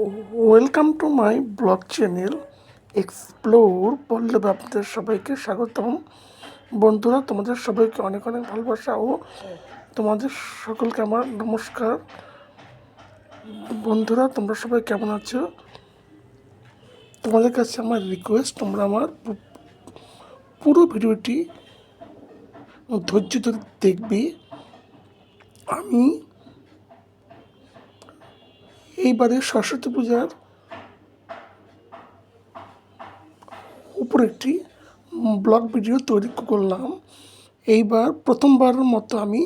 Welcome to my blog channel explore Pallab আপনাদের সবাইকে স্বাগতম বন্ধুরা, তোমাদের সবাইকে অনেক অনেক ভালোবাসা ও তোমাদের সকলকে আমার নমস্কার। বন্ধুরা, তোমরা সবাই কেমন আছো? তোমাদের কাছে আমার রিকোয়েস্ট তোমরা আমার পুরো ভিডিওটি ধৈর্য ধরে দেখবে। আমি এইবারে সরস্বতী পূজার উপর একটি ব্লগ ভিডিও তৈরি করলাম। এইবার প্রথমবারের মতো আমি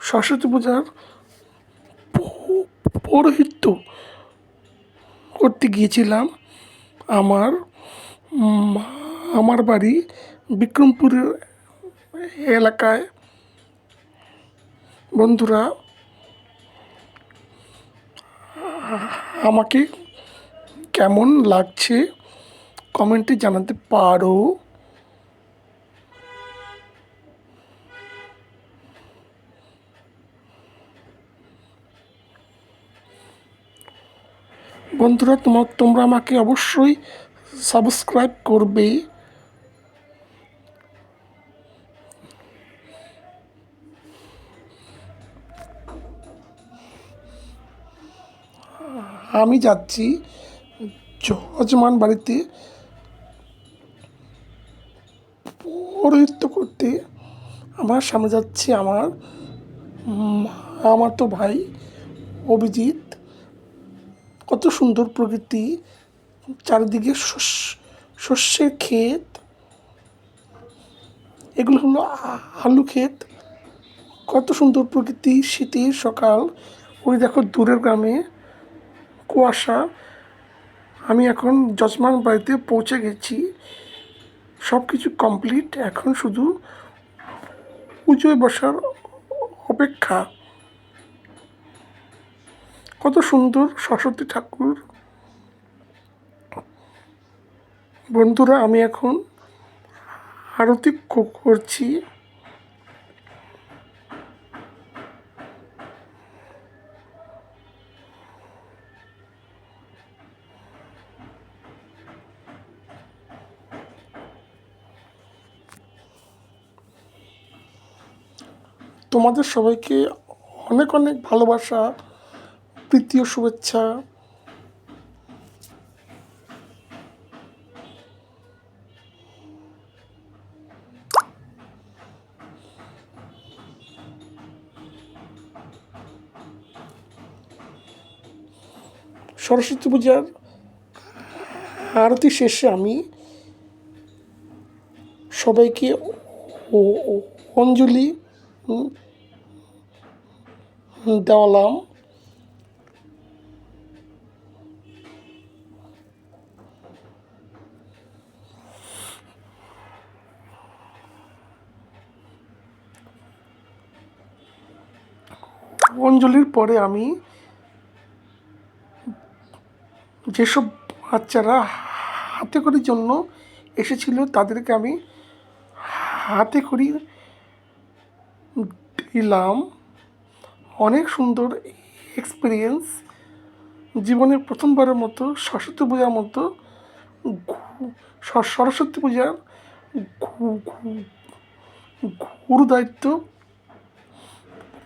সরস্বতী পূজার পৌরোহিত্য করতে গিয়েছিলাম। আমার আমার বাড়ি বিক্রমপুরের এলাকায়। বন্ধুরা আমাকে কেমন লাগছে কমেন্টে জানাতে পারো। বন্ধুরা তোমার তোমরা আমাকে অবশ্যই সাবস্ক্রাইব করবে। আমি যাচ্ছি যজমান বাড়িতে পৌরোহিত্য করতে। আমার সামনে যাচ্ছে, আমার আমার তো ভাই অভিজিৎ। কত সুন্দর প্রকৃতি, চারিদিকে শস্য- শস্যের ক্ষেত। এগুলো হলো আলু ক্ষেত। কত সুন্দর প্রকৃতি, শীতের সকাল। ওই দেখো দূরের গ্রামে কুয়াশা, আমি এখন যজমান বাড়িতে পৌঁছে গেছি। সব কিছু কমপ্লিট, এখন শুধু পুজোয় বসার অপেক্ষা। কত সুন্দর সরস্বতী ঠাকুর। বন্ধুরা, আমি এখন আরতি করছি। তোমাদের সবাইকে অনেক অনেক ভালোবাসা প্রীতি শুভেচ্ছা। সরস্বতী পূজার আরতি শেষে আমি সবাইকে অঞ্জলি দেওয়ালাম। অঞ্জলির পরে আমি যেসব বাচ্চারা হাতে করির জন্য এসেছিল তাদেরকে আমি হাতে করি দিলাম। অনেক সুন্দর এক্সপিরিয়েন্স জীবনের প্রথমবারের মতো সরস্বতী পূজার মতো সরস্বতী পূজার গুরু দায়িত্ব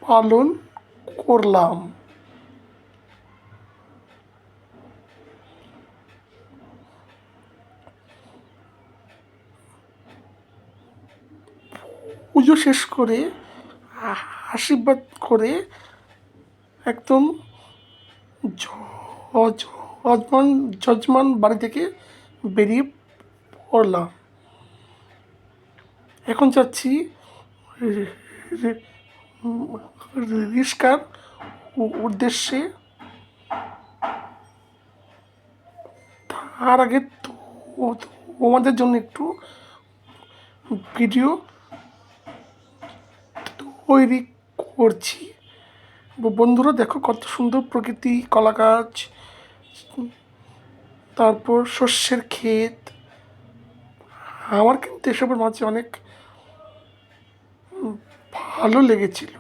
পালন করলাম। পুজো শেষ করে আশীর্বাদ করে একদম যজমান যজমান বাড়ি থেকে বেরিয়ে পড়লাম। এখন যাচ্ছি রিস্কার উদ্দেশ্যে। তার আগে তোমাদের জন্য একটু ভিডিও তৈরি করছি। বন্ধুরা দেখো কত সুন্দর প্রকৃতি কলা গাছ তারপর শস্যের ক্ষেত। আমার কিন্তু এসবের মাঝে অনেক ভালো লেগেছিল।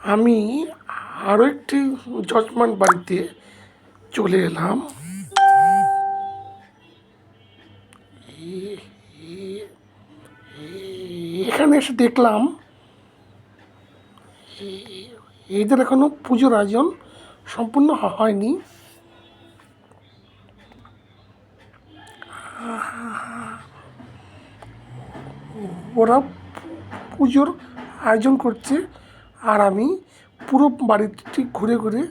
আমি আরও একটি যজমান বাড়িতে চলে এলাম। এখানে এসে দেখলাম এদের এখনও পুজোর আয়োজন সম্পূর্ণ হয়নি। ওরা পুজোর আয়োজন করছে আর আমি পুরো বাড়িটি ঘুরে ঘুরে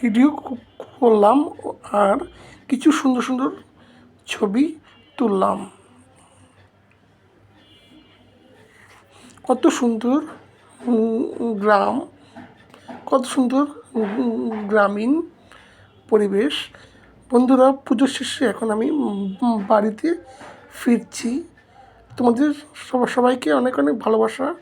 ভিডিও করলাম আর কিছু সুন্দর সুন্দর ছবি তুললাম। কত সুন্দর গ্রাম, কত সুন্দর গ্রামীণ পরিবেশ। বন্ধুরা, পুজোর শেষে এখন আমি বাড়িতে ফিরছি। তোমাদের সব- সবাইকে অনেক অনেক ভালোবাসা।